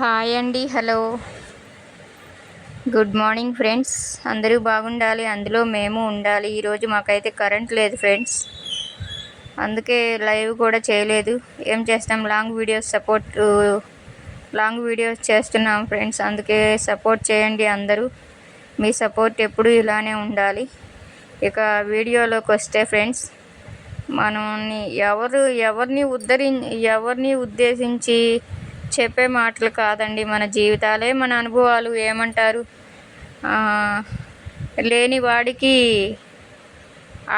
Hi అండి hello. Good morning friends. అందరూ బాగుండాలి అందులో మేము ఉండాలి. ఈరోజు మాకైతే కరెంట్ లేదు ఫ్రెండ్స్. అందుకే లైవ్ కూడా చేయలేదు. ఏం చేస్తాం? Long videos support long videos చేస్తున్నాం ఫ్రెండ్స్. అందుకే సపోర్ట్ చేయండి అందరూ. మీ సపోర్ట్ ఎప్పుడు ఇలానే ఉండాలి. ఇక వీడియోలోకి వస్తే ఫ్రెండ్స్ మనల్ని ఎవరు ఎవరిని ఉద్ధరి ఎవరిని ఉద్దేశించి చెప్పే మాటలు కాదండి. మన జీవితాలే మన అనుభవాలు ఏమంటారు? లేని వాడికి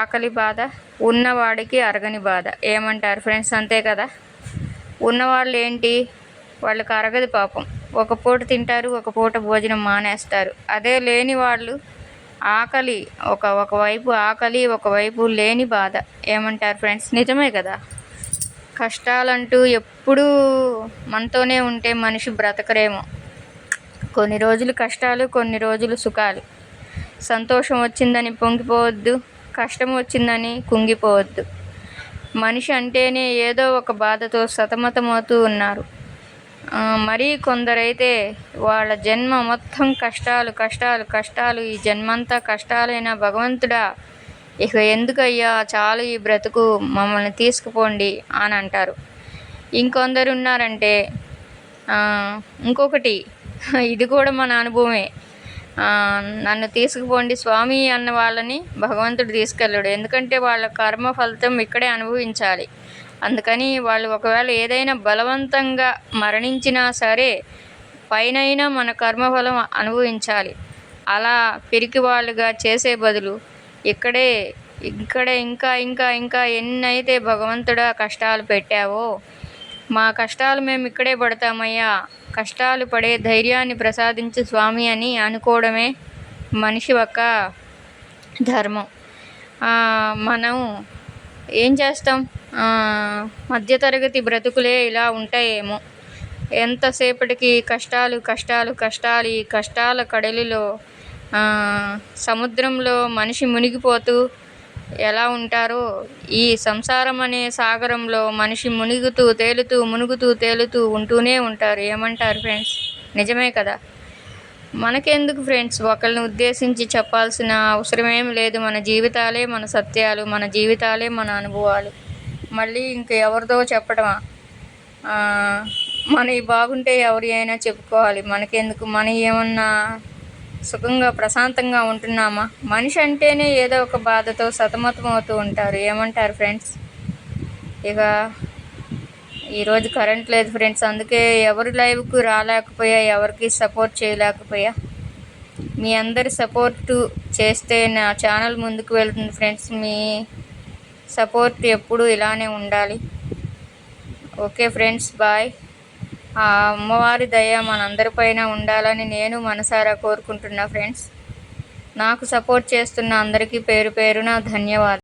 ఆకలి బాధ ఉన్నవాడికి అరగని బాధ ఏమంటారు ఫ్రెండ్స్ అంతే కదా? ఉన్నవాళ్ళు ఏంటి? వాళ్ళకి అరగదు పాపం. ఒక పూట తింటారు ఒక పూట భోజనం మానేస్తారు. అదే లేని వాళ్ళు ఆకలి ఒక ఒకవైపు ఆకలి ఒకవైపు లేని బాధ ఏమంటారు ఫ్రెండ్స్ నిజమే కదా? కష్టాలంటూ ఎప్పుడూ మనతోనే ఉంటే మనిషి బ్రతకరేమో. కొన్ని రోజులు కష్టాలు కొన్ని రోజులు సుఖాలు. సంతోషం వచ్చిందని పొంగిపోవద్దు కష్టం వచ్చిందని కుంగిపోవద్దు. మనిషి అంటేనే ఏదో ఒక బాధతో సతమతమవుతూ ఉన్నారు. మరీ కొందరైతే వాళ్ళ జన్మ మొత్తం కష్టాలు కష్టాలు కష్టాలు ఈ జన్మంతా కష్టాలైన భగవంతుడా ఇక ఎందుకయ్యా? చాలు ఈ బ్రతుకు మమ్మల్ని తీసుకుపోండి అని అంటారు. ఇంకొందరు ఉన్నారంటే ఇంకొకటి ఇది కూడా మన అనుభవమే. నన్ను తీసుకుపోండి స్వామి అన్న వాళ్ళని భగవంతుడు తీసుకెళ్ళడు. ఎందుకంటే వాళ్ళ కర్మ ఫలితం ఇక్కడే అనుభవించాలి. అందుకని వాళ్ళు ఒకవేళ ఏదైనా బలవంతంగా మరణించినా సరే పైనైనా మన కర్మఫలం అనుభవించాలి. అలా పిరికి వాళ్ళుగా చేసే బదులు ఇక్కడే ఇక్కడే ఇంకా ఇంకా ఇంకా ఎన్నైతే భగవంతుడా కష్టాలు పెట్టావో మా కష్టాలు మేము ఇక్కడే పడతామయ్యా. కష్టాలు పడే ధైర్యాన్ని ప్రసాదించు స్వామి అని అనుకోవడమే మనిషి యొక్క ధర్మం. మనం ఏం చేస్తాం? మధ్యతరగతి బ్రతుకులే ఇలా ఉంటాయేమో. ఎంతసేపటికి కష్టాలు కష్టాలు కష్టాలు ఈ కష్టాల కడలిలో సముద్రంలో మనిషి మునిగిపోతూ ఎలా ఉంటారో ఈ సంసారం అనే సాగరంలో మనిషి మునిగుతూ తేలుతూ మునుగుతూ తేలుతూ ఉంటూనే ఉంటారు. ఏమంటారు ఫ్రెండ్స్ నిజమే కదా? మనకెందుకు ఫ్రెండ్స్ ఒకరిని ఉద్దేశించి చెప్పాల్సిన అవసరమేం లేదు. మన జీవితాలే మన సత్యాలు మన జీవితాలే మన అనుభవాలు. మళ్ళీ ఇంక ఎవరిదో చెప్పడమా మనవి బాగుంటే ఎవరి అయినా చెప్పుకోవాలి. మనకెందుకు? మన ఏమన్నా సుఖంగా ప్రశాంతంగా ఉంటున్నామా? మనిషి అంటేనే ఏదో ఒక బాధతో సతమతం అవుతూ ఉంటారు. ఏమంటారు ఫ్రెండ్స్? ఇక ఈరోజు కరెంట్ లేదు ఫ్రెండ్స్. అందుకే ఎవరు లైవ్కు రాలేకపోయా ఎవరికి సపోర్ట్ చేయలేకపోయా? మీ అందరి సపోర్టు చేస్తే నా ఛానల్ ముందుకు వెళ్తుంది ఫ్రెండ్స్. మీ సపోర్ట్ ఎప్పుడు ఇలానే ఉండాలి. Okay friends bye. ఆ అమ్మవారి దయ మనందరిపైన ఉండాలని నేను మనసారా కోరుకుంటున్నా ఫ్రెండ్స్. నాకు సపోర్ట్ చేస్తున్న అందరికీ పేరు పేరున ధన్యవాదాలు.